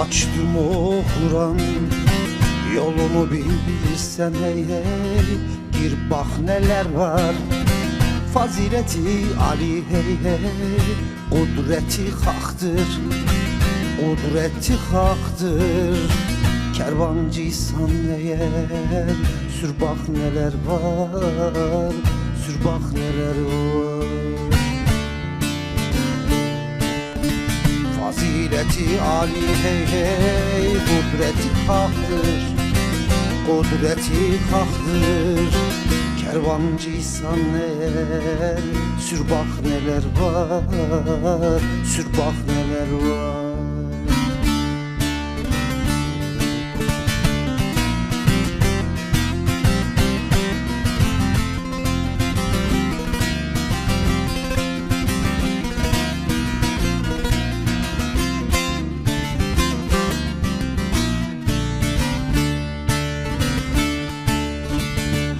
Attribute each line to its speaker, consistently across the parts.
Speaker 1: Açtım o Kur'an Yolumu bilsen hey Gir bak neler var. Fazileti Ali hey hey Kudreti haktır Kudreti haktır. Kervancıysan eğer Sür bak neler var Sür bak neler var Fazileti Ali hey hey Kudreti haktır Kudreti haktır Kervancıysan eğer Sür bak neler var? Sür bak neler var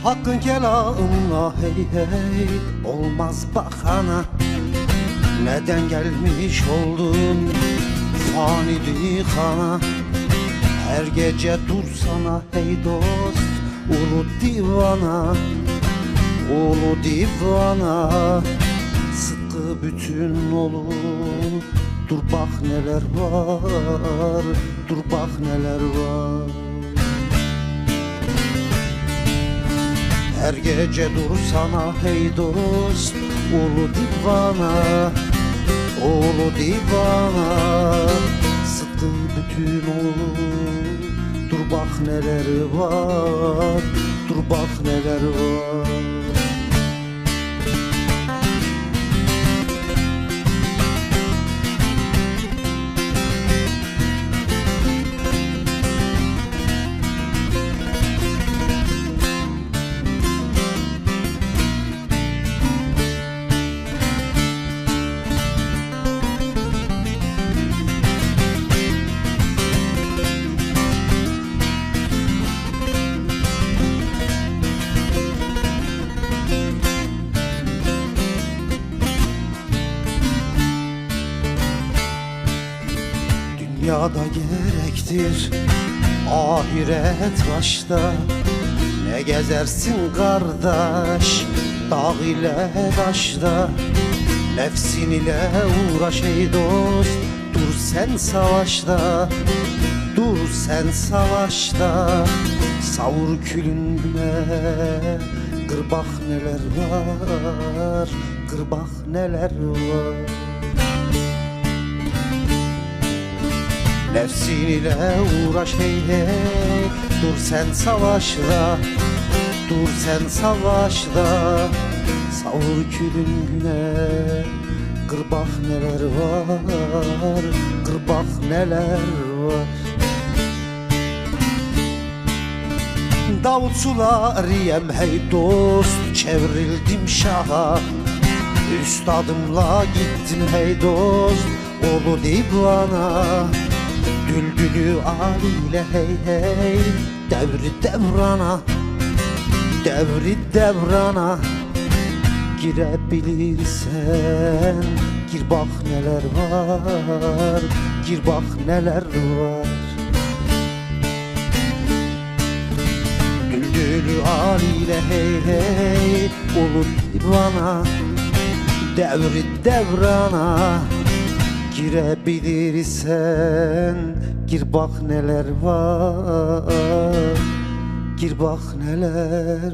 Speaker 1: Hakkın kelamına hey hey Olmaz bakana Neden gelmiş oldun Fani dihana Her gece dursana hey dost Ulu divana. Ulu divana Sıkı bütün olun Dur bak neler var Dur bak neler var Her gece dursana hey dost Ulu divana Ulu divana. Sıkı bütün olur Dur bak neler var Dur bak neler var Dünyada gerektir. Ahiret başta Ne gezersin kardeş? Dağ ile taşta Nefsin ile uğraş ey dost. Dur sen savaşta Dur sen savaşta. Savur külününe Kırbak neler var? Kırbak neler var Nefsin ile uğraş hey hey. Dur sen savaşla Dur sen savaşla. Savur külün güne Kırbak neler var Kırbak neler var. Davut sularıyem hey dost Çevrildim şaha. Üstadımla gittim hey dost Olu divana Düldülü aliyle hey hey Devri devrana Devri devrana Girebilirsen. Gir bak neler var Gir bak neler var. Düldülü aliyle hey hey Ulu divana Devri devrana Girebilirsen Gir bak neler var. Gir bak neler